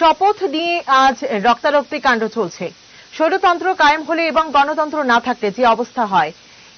শপথ নিয়ে আজ রক্তারক্তি কাণ্ড চলছে। স্বৈরতন্ত্র কায়েম হলে এবং গণতন্ত্র না থাকলে যে অবস্থা হয়,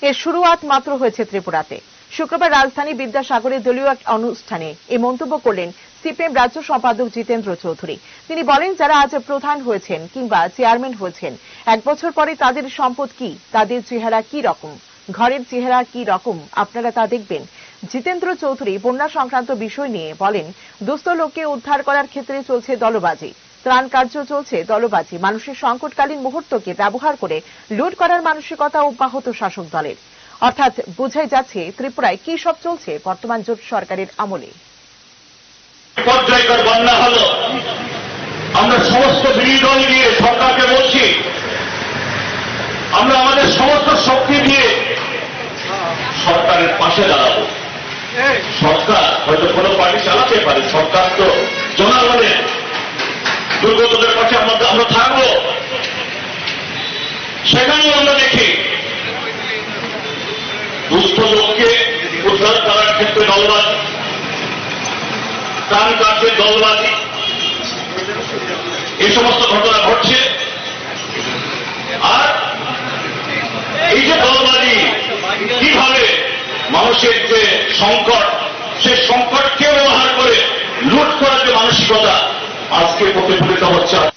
এর শুরুয়াত মাত্র হয়েছে ত্রিপুরাতে। শুক্রবার রাজধানী বিদ্যাসাগরে দলীয় এক অনুষ্ঠানে এই মন্তব্য করলেন সিপিএম রাজ্য সম্পাদক জিতেন্দ্র চৌধুরী। তিনি বলেন, যারা আজ প্রধান হয়েছেন কিংবা চেয়ারম্যান হয়েছেন, এক বছর পরে তাদের সম্পদ কি? তাদের চেহারা কি রকম? ঘরের চেহারা কি রকম? আপনারা তা দেখবেন। জিতেন্দ্র চৌধুরী বন্যা সংক্রান্ত বিষয় নিয়ে বলেন, দুস্থ লোককে উদ্ধার করার ক্ষেত্রে চলছে দলবাজি। ত্রাণ কার্য চলছে দলবাজি। মানুষের সংকটকালীন মুহূর্তকে ব্যবহার করে লুট করার মানসিকতা অব্যাহত শাসক দলের। অর্থাৎ বোঝাই যাচ্ছে ত্রিপুরায় কি সব চলছে বর্তমান জোট সরকারের আমলে। আমরা সমস্ত বিরোধী দল নিয়ে সরকারকে বলছি দুর্গতদের পাশে আমরা আমরা থাকব। সেখানেও আমরা দেখি, দুস্থ লোককে উদ্ধার করার ক্ষেত্রে দলবাজি ত্রাণ কার্যের দলবাজি। এই সমস্ত ঘটনা ঘটছে। আর এই যে দলবাজি, কীভাবে মানুষের যে সংকট সে সংকটকে ব্যবহার করে লুট করার যে মানসিকতা আজকে প্রতিফলিত হচ্ছে।